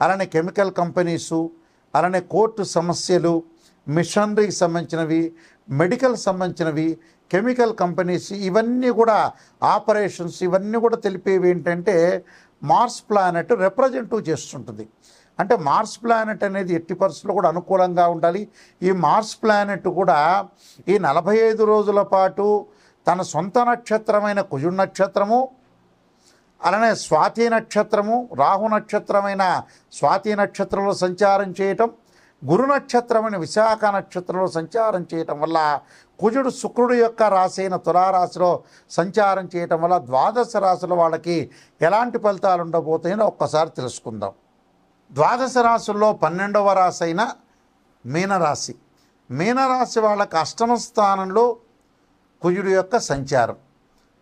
అలానే chemical companies అలానే court సమస్యలు మిషనరీకి సంబంధించినవి మెడికల్ సంబంధించినవి కెమికల్ కంపెనీస్ ఇవన్నీ కూడా ఆపరేషన్స్ ఇవన్నీ కూడా తెలిపేవి ఏంటంటే మార్స్ ప్లానెట్ రిప్రజెంటివ్ చేస్తుంటుంది. అంటే మార్స్ ప్లానెట్ అనేది ఎట్టి పరిస్థితుల్లో కూడా అనుకూలంగా ఉండాలి. ఈ మార్స్ ప్లానెట్ కూడా ఈ నలభై ఐదు రోజుల పాటు తన సొంత నక్షత్రమైన కుజుడు నక్షత్రము అలానే స్వాతి నక్షత్రము రాహు నక్షత్రమైన స్వాతి నక్షత్రంలో సంచారం చేయటం గురు నక్షత్రమైన విశాఖ నక్షత్రంలో సంచారం చేయటం వల్ల కుజుడు శుక్రుడు యొక్క రాశి అయిన తులారాశిలో సంచారం చేయటం వల్ల ద్వాదశ రాశుల వాళ్ళకి ఎలాంటి ఫలితాలు ఉండబోతాయో ఒక్కసారి తెలుసుకుందాం. ద్వాదశ రాశుల్లో పన్నెండవ రాశి అయిన మీనరాశి. మీనరాశి వాళ్ళకి అష్టమ స్థానంలో కుజుడు యొక్క సంచారం.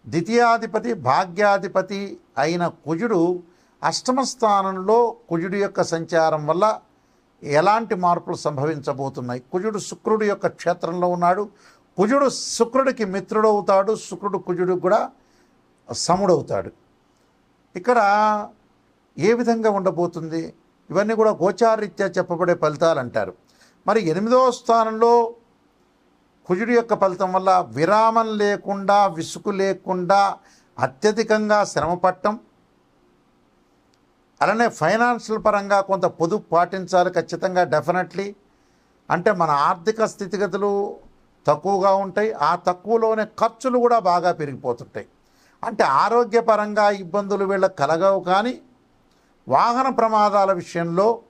ద్వితీయాధిపతి భాగ్యాధిపతి అయిన కుజుడు అష్టమ స్థానంలో కుజుడు యొక్క సంచారం వల్ల ఎలాంటి మార్పులు సంభవించబోతున్నాయి? కుజుడు శుక్రుడు యొక్క క్షేత్రంలో ఉన్నాడు. కుజుడు శుక్రుడికి మిత్రుడవుతాడు. శుక్రుడు కుజుడు కూడా సముడవుతాడు ఇక్కడ ఏ విధంగా ఉండబోతుంది? ఇవన్నీ కూడా గోచారీత్యా చెప్పబడే ఫలితాలు అంటారు. మరి ఎనిమిదవ స్థానంలో కుజుడి యొక్క ఫలితం వల్ల విరామం లేకుండా విసుగు లేకుండా అత్యధికంగా శ్రమ పట్టం అలానే ఫైనాన్షియల్ పరంగా కొంత పొదుపు పాటించాలి ఖచ్చితంగా డెఫినెట్లీ. అంటే మన ఆర్థిక స్థితిగతులు తక్కువగా ఉంటాయి ఆ తక్కువలోనే ఖర్చులు కూడా బాగా పెరిగిపోతుంటాయి. అంటే ఆరోగ్యపరంగా ఇబ్బందులు వీళ్ళకి కలగవు కానీ వాహన ప్రమాదాల విషయంలో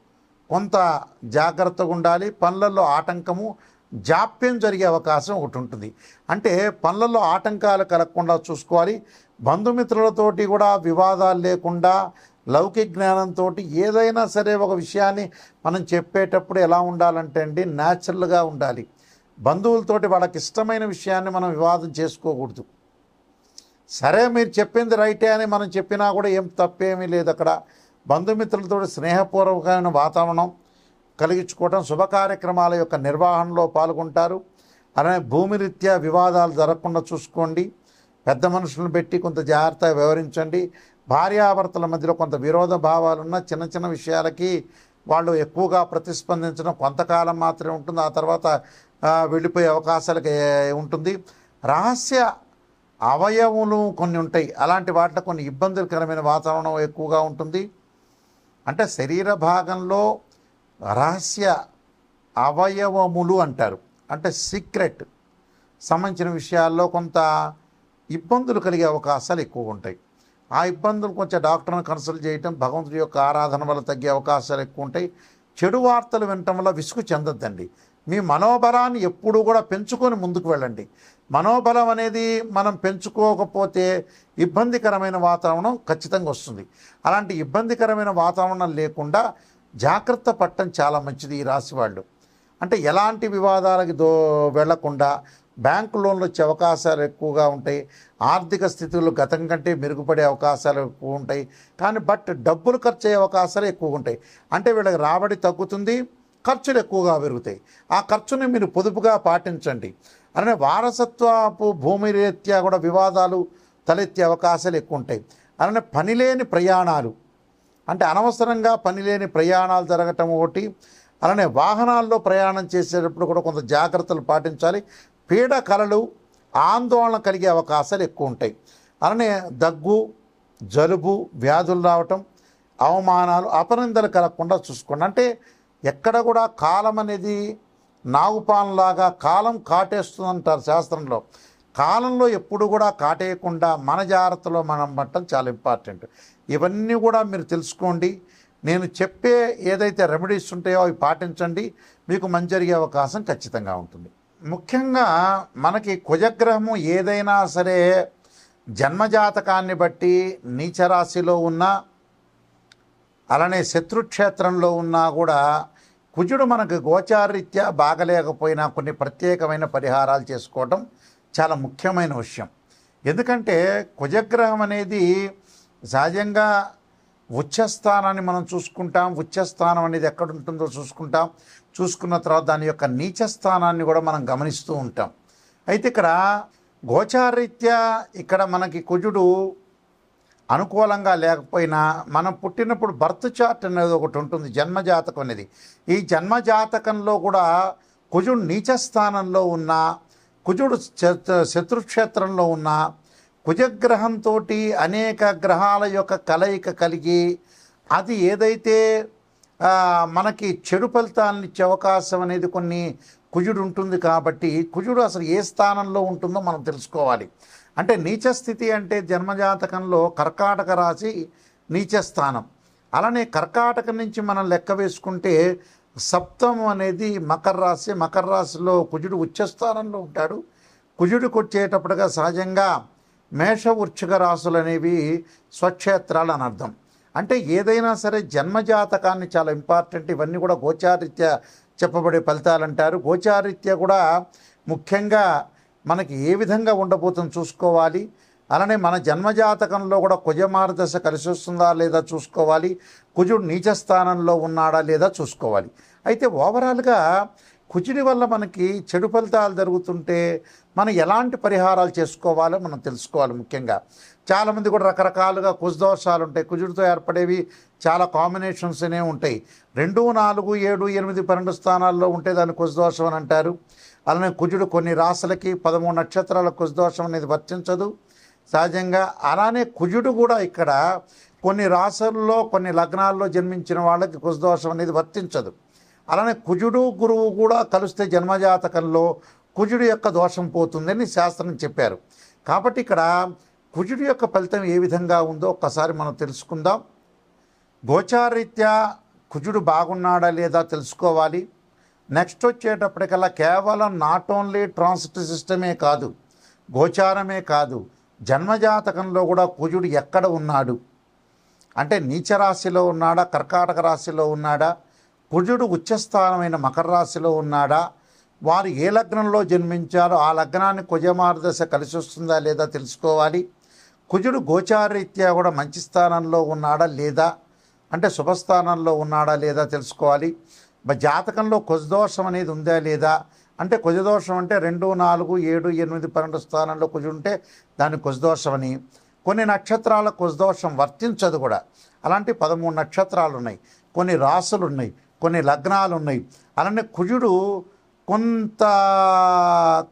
కొంత జాగ్రత్తగా ఉండాలి. పనులలో ఆటంకము జాప్యం జరిగే అవకాశం ఒకటి ఉంటుంది. అంటే పనులలో ఆటంకాలు కలగకుండా చూసుకోవాలి. బంధుమిత్రులతోటి కూడా వివాదాలు లేకుండా లౌకిక జ్ఞానంతో ఏదైనా సరే ఒక విషయాన్ని మనం చెప్పేటప్పుడు ఎలా ఉండాలంటే అండి న్యాచురల్గా ఉండాలి. బంధువులతోటి వాళ్ళకి ఇష్టమైన విషయాన్ని మనం వివాదం చేసుకోకూడదు. సరే మీరు చెప్పింది రైటే అని మనం చెప్పినా కూడా ఏం తప్పేమీ లేదు అక్కడ. బంధుమిత్రులతో స్నేహపూర్వకమైన వాతావరణం కలిగించుకోవటం శుభ కార్యక్రమాల యొక్క నిర్వహణలో పాల్గొంటారు. అలానే భూమి రీత్యా వివాదాలు జరగకుండా చూసుకోండి. పెద్ద మనుషులను పెట్టి కొంత జాగ్రత్తగా వివరించండి. భార్యాభర్తల మధ్యలో కొంత విరోధ భావాలున్న చిన్న చిన్న విషయాలకి వాళ్ళు ఎక్కువగా ప్రతిస్పందించడం కొంతకాలం మాత్రమే ఉంటుంది. ఆ తర్వాత వెళ్ళిపోయే అవకాశాలకి ఉంటుంది. రహస్య అవయవములు కొన్ని ఉంటాయి. అలాంటి వాటిలో కొన్ని ఇబ్బందికరమైన వాతావరణం ఎక్కువగా ఉంటుంది. అంటే శరీర భాగంలో రహస్య అవయవములు అంటారు. అంటే సీక్రెట్ సంబంధించిన విషయాల్లో కొంత ఇబ్బందులు కలిగే అవకాశాలు ఎక్కువ ఉంటాయి. ఆ ఇబ్బందులు కొంచెం డాక్టర్ని కన్సల్ట్ చేయటం భగవంతుడి యొక్క ఆరాధన వల్ల తగ్గే అవకాశాలు ఎక్కువ ఉంటాయి. చెడు వార్తలు వినటం వల్ల విసుగు చెందద్దండి. మీ మనోబలాన్ని ఎప్పుడూ కూడా పెంచుకొని ముందుకు వెళ్ళండి. మనోబలం అనేది మనం పెంచుకోకపోతే ఇబ్బందికరమైన వాతావరణం ఖచ్చితంగా వస్తుంది. అలాంటి ఇబ్బందికరమైన వాతావరణం లేకుండా జాగ్రత్త పట్టడం చాలా మంచిది ఈ రాశి వాళ్ళు. అంటే ఎలాంటి వివాదాలకి దో వెళ్ళకుండా బ్యాంకు లోన్లు వచ్చే అవకాశాలు ఎక్కువగా ఉంటాయి. ఆర్థిక స్థితులు గతం కంటే మెరుగుపడే అవకాశాలు ఎక్కువ ఉంటాయి. కానీ బట్ డబ్బులు ఖర్చు అయ్యే అవకాశాలు ఎక్కువ ఉంటాయి. అంటే వీళ్ళకి రాబడి తగ్గుతుంది ఖర్చులు ఎక్కువగా పెరుగుతాయి. ఆ ఖర్చుని మీరు పొదుపుగా పాటించండి. అలానే వారసత్వపు భూమి రీత్యా కూడా వివాదాలు తలెత్తే అవకాశాలు ఎక్కువ ఉంటాయి. అలానే పనిలేని ప్రయాణాలు. అంటే అనవసరంగా పనిలేని ప్రయాణాలు జరగటం ఒకటి. అలానే వాహనాల్లో ప్రయాణం చేసేటప్పుడు కూడా కొంత జాగ్రత్తలు పాటించాలి. పీడ కలలు ఆందోళన కలిగే అవకాశాలు ఎక్కువ ఉంటాయి. అలానే దగ్గు జలుబు వ్యాధులు రావటం అవమానాలు అపనిందలు కలగకుండా చూసుకోండి. అంటే ఎక్కడ కూడా కాలం అనేది నాగుపాన్లాగా కాలం కాటేస్తుందంటారు శాస్త్రంలో. కాలంలో ఎప్పుడు కూడా కాటేయకుండా మన జాగ్రత్తలో మనం పట్టడం చాలా ఇంపార్టెంట్. ఇవన్నీ కూడా మీరు తెలుసుకోండి. నేను చెప్పే ఏదైతే రెమెడీస్ ఉంటాయో అవి పాటించండి. మీకు మంచి జరిగే అవకాశం ఖచ్చితంగా ఉంటుంది. ముఖ్యంగా మనకి కుజగ్రహము ఏదైనా సరే జన్మజాతకాన్ని బట్టి నీచరాశిలో ఉన్న అలానే శత్రుక్షేత్రంలో ఉన్నా కూడా కుజుడు మనకు గోచారరీత్యా బాగలేకపోయినా కొన్ని ప్రత్యేకమైన పరిహారాలు చేసుకోవటం చాలా ముఖ్యమైన విషయం. ఎందుకంటే కుజగ్రహం అనేది సహజంగా ఉచ్చస్థానాన్ని మనం చూసుకుంటాం ఉచ్చస్థానం అనేది ఎక్కడ ఉంటుందో చూసుకుంటాం. చూసుకున్న తర్వాత దాని యొక్క నీచ స్థానాన్ని కూడా మనం గమనిస్తూ ఉంటాం. అయితే ఇక్కడ గోచారీత్యా ఇక్కడ మనకి కుజుడు అనుకూలంగా లేకపోయినా మనం పుట్టినప్పుడు బర్త్ చార్ట్ అనేది ఒకటి ఉంటుంది జన్మజాతకం అనేది. ఈ జన్మజాతకంలో కూడా కుజుడు నీచ స్థానంలో ఉన్న కుజుడు శత్రుక్షేత్రంలో ఉన్న కుజగ్రహంతో అనేక గ్రహాల యొక్క కలయిక కలిగి అది ఏదైతే మనకి చెడు ఫలితాలను ఇచ్చే అవకాశం అనేది కొన్ని కుజుడు ఉంటుంది కాబట్టి కుజుడు అసలు ఏ స్థానంలో ఉంటుందో మనం తెలుసుకోవాలి. అంటే నీచ స్థితి అంటే జన్మజాతకంలో కర్కాటక రాశి నీచ స్థానం. అలానే కర్కాటక నుంచి మనం లెక్క వేసుకుంటే సప్తమం అనేది మకర రాశి. మకర రాశిలో కుజుడు ఉచ్చస్థానంలో ఉంటాడు. కుజుడికి వచ్చేటప్పటిగా సహజంగా మేష వృక్షిక రాశులు అనేవి స్వక్షేత్రాలు అని అర్థం. అంటే ఏదైనా సరే జన్మజాతకాన్ని చాలా ఇంపార్టెంట్. ఇవన్నీ కూడా గోచారిత్య చెప్పబడే ఫలితాలు అంటారు. గోచారిత్య కూడా ముఖ్యంగా మనకి ఏ విధంగా ఉండబోతుంది చూసుకోవాలి. అలానే మన జన్మజాతకంలో కూడా కుజమారదశ కలిసి వస్తుందా లేదా చూసుకోవాలి. కుజుడు నీచ స్థానంలో ఉన్నాడా లేదా చూసుకోవాలి. అయితే ఓవరాల్గా కుజుడి వల్ల మనకి చెడు ఫలితాలు జరుగుతుంటే మనం ఎలాంటి పరిహారాలు చేసుకోవాలో మనం తెలుసుకోవాలి ముఖ్యంగా. చాలామంది కూడా రకరకాలుగా కుజదోషాలు ఉంటాయి కుజుడితో ఏర్పడేవి చాలా కాంబినేషన్స్ అనే ఉంటాయి. రెండు నాలుగు ఏడు ఎనిమిది పన్నెండు స్థానాల్లో ఉంటే దాన్ని కుజదోషం అని అంటారు. అలానే కుజుడు కొన్ని రాసులకి పదమూడు నక్షత్రాల కుజదోషం అనేది వర్తించదు. సహజంగా అలానే కుజుడు కూడా ఇక్కడ కొన్ని రాసుల్లో కొన్ని లగ్నాల్లో జన్మించిన వాళ్ళకి కుజదోషం అనేది వర్తించదు. అలానే కుజుడు గురువు కూడా కలిస్తే జన్మజాతకంలో కుజుడు యొక్క దోషం పోతుందని శాస్త్రం చెప్పారు. కాబట్టి ఇక్కడ కుజుడు యొక్క ఫలితం ఏ విధంగా ఉందో ఒక్కసారి మనం తెలుసుకుందాం. గోచారీత్యా కుజుడు బాగున్నాడా లేదా తెలుసుకోవాలి. నెక్స్ట్ వచ్చేటప్పటికల్లా కేవలం నాట్ ఓన్లీ ట్రాన్సిట్ సిస్టమే కాదు గోచారమే కాదు జన్మజాతకంలో కూడా కుజుడు ఎక్కడ ఉన్నాడు? అంటే నీచ రాశిలో ఉన్నాడా కర్కాటక రాశిలో ఉన్నాడా కుజుడు ఉచ్చస్థానమైన మకర రాశిలో ఉన్నాడా వారు ఏ లగ్నంలో జన్మించారో ఆ లగ్నాన్ని కుజమార్దశ కలిసి వస్తుందా లేదా తెలుసుకోవాలి. కుజుడు గోచారరీత్యా కూడా మంచి స్థానంలో ఉన్నాడా లేదా? అంటే శుభస్థానంలో ఉన్నాడా లేదా తెలుసుకోవాలి. జాతకంలో కుజదోషం అనేది ఉందా లేదా? అంటే కుజదోషం అంటే రెండు నాలుగు ఏడు ఎనిమిది పన్నెండు స్థానంలో కుజు ఉంటే దాన్ని కుజదోషం అని. కొన్ని నక్షత్రాల కుజదోషం వర్తించదు కూడా. అలాంటి పదమూడు నక్షత్రాలు ఉన్నాయి. కొన్ని రాసులు ఉన్నాయి. కొన్ని లగ్నాలు ఉన్నాయి. అలానే కుజుడు కొంత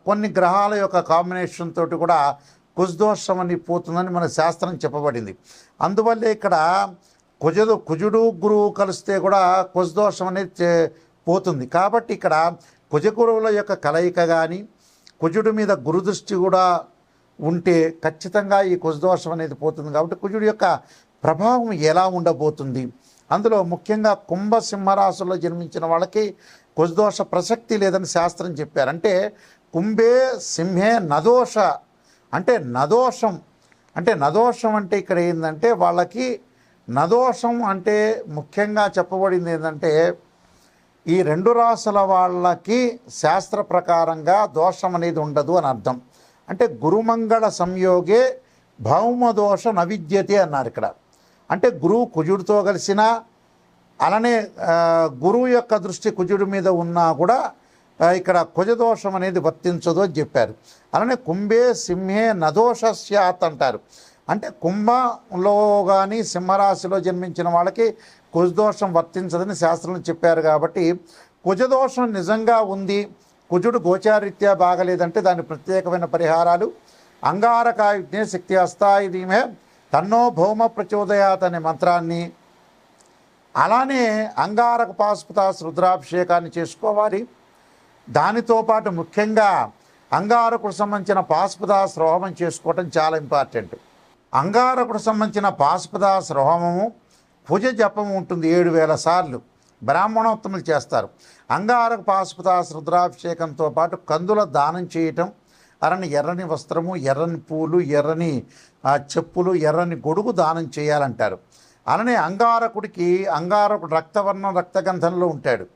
కొన్ని గ్రహాల యొక్క కాంబినేషన్ తోటి కూడా కుజదోషం అని పోతుందని మన శాస్త్రం చెప్పబడింది. అందువల్లే ఇక్కడ కుజుడు కుజుడు గురువు కలిస్తే కూడా కుజదోషం అనేది చే- పోతుంది. కాబట్టి ఇక్కడ కుజ గురువుల యొక్క కలయిక కానీ కుజుడి మీద గురుదృష్టి కూడా ఉంటే ఖచ్చితంగా ఈ కుజదోషం అనేది పోతుంది. కాబట్టి కుజుడి యొక్క ప్రభావం ఎలా ఉండబోతుంది? అందులో ముఖ్యంగా కుంభ సింహరాశుల్లో జన్మించిన వాళ్ళకి కుజదోష ప్రసక్తి లేదని శాస్త్రం చెప్పారు. అంటే కుంభే సింహే నదోష. అంటే నదోషం. అంటే నదోషం అంటే ఇక్కడ ఏంటంటే వాళ్ళకి నదోషం అంటే ముఖ్యంగా చెప్పబడింది ఏంటంటే ఈ రెండు రాసుల వాళ్ళకి శాస్త్ర ప్రకారంగా దోషం అనేది ఉండదు అని అర్థం. అంటే గురుమంగళ సంయోగే భౌమదోష నవిద్యతే అన్నారు ఇక్కడ. అంటే గురువు కుజుడితో కలిసిన అలానే గురువు యొక్క దృష్టి కుజుడి మీద ఉన్నా కూడా ఇక్కడ కుజదోషం అనేది వర్తించదు అని చెప్పారు. అలానే కుంభే సింహే నదోష స్యాత్ అంటారు. అంటే కుంభంలో కానీ సింహరాశిలో జన్మించిన వాళ్ళకి కుజదోషం వర్తించదని శాస్త్రం చెప్పారు కాబట్టి కుజదోషం నిజంగా ఉంది కుజుడు గోచారీత్యా బాగలేదంటే దాని ప్రత్యేకమైన పరిహారాలు. అంగారకాయుజ్ఞే శక్తి అస్తాయి తన్నో భౌమ ప్రచోదయాత్ అనే మంత్రాన్ని అలానే అంగారక పాశుపతాస్ రుద్రాభిషేకాన్ని చేసుకోవాలి. దానితో పాటు ముఖ్యంగా అంగారకుడు సంబంధించిన పాశుపదాస్ రోహమం చేసుకోవటం చాలా ఇంపార్టెంట్. అంగారకుడు సంబంధించిన పాశుపదాస్ రోహమము పూజ జపం ఉంటుంది ఏడు వేల సార్లు. బ్రాహ్మణోత్తములు చేస్తారు. అంగారక పాశుపదాస్ రుద్రాభిషేకంతో పాటు కందుల దానం చేయటం అరని ఎర్రని వస్త్రము ఎర్రని పూలు ఎర్రని చెప్పులు ఎర్రని గొడుగు దానం చేయాలంటారు. అలానే అంగారకుడికి అంగారకుడు రక్తవర్ణం రక్తగంధంలో ఉంటాడు.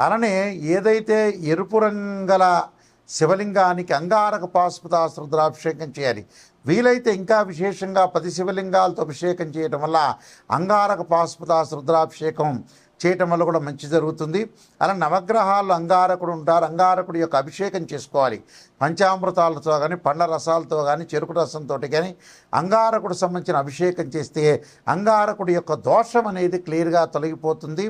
అలానే ఏదైతే ఎరుపు రంగల శివలింగానికి అంగారక పాశుపతాస్ రుద్రాభిషేకం చేయాలి. వీలైతే ఇంకా విశేషంగా పది శివలింగాలతో అభిషేకం చేయటం వల్ల అంగారక పాశుపతాశ్రుద్రాభిషేకం చేయటం వల్ల కూడా మంచి జరుగుతుంది. అలా నవగ్రహాలు అంగారకుడు ఉంటారు. అంగారకుడి యొక్క అభిషేకం చేసుకోవాలి. పంచామృతాలతో కానీ పండ్ల రసాలతో కానీ చెరుకు రసంతో కానీ అంగారకుడు సంబంధించిన అభిషేకం చేస్తే అంగారకుడి యొక్క దోషం అనేది క్లియర్గా తొలగిపోతుంది.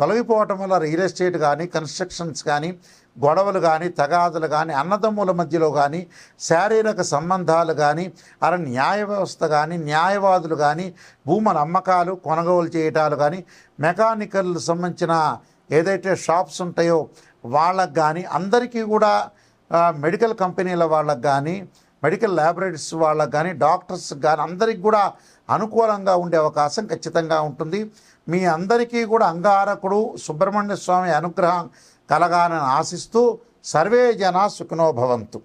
తొలగిపోవటం వల్ల రియల్ ఎస్టేట్ కానీ కన్స్ట్రక్షన్స్ కానీ గొడవలు కానీ తగాదులు కానీ అన్నదమ్ముల మధ్యలో కానీ శారీరక సంబంధాలు కానీ అలా న్యాయ వ్యవస్థ కానీ న్యాయవాదులు కానీ భూముల అమ్మకాలు కొనుగోలు చేయటాలు కానీ మెకానికల్ సంబంధించిన ఏదైతే షాప్స్ ఉంటాయో వాళ్ళకు కానీ అందరికీ కూడా మెడికల్ కంపెనీల వాళ్ళకు కానీ మెడికల్ ల్యాబొరేటరీస్ వాళ్ళకు కానీ డాక్టర్స్ కానీ అందరికి కూడా అనుకూలంగా ఉండే అవకాశం ఖచ్చితంగా ఉంటుంది. మీ అందరికీ కూడా అంగారకుడు సుబ్రహ్మణ్య స్వామి అనుగ్రహం కలగాలని ఆశిస్తూ సర్వే జన సుఖినోభవంతు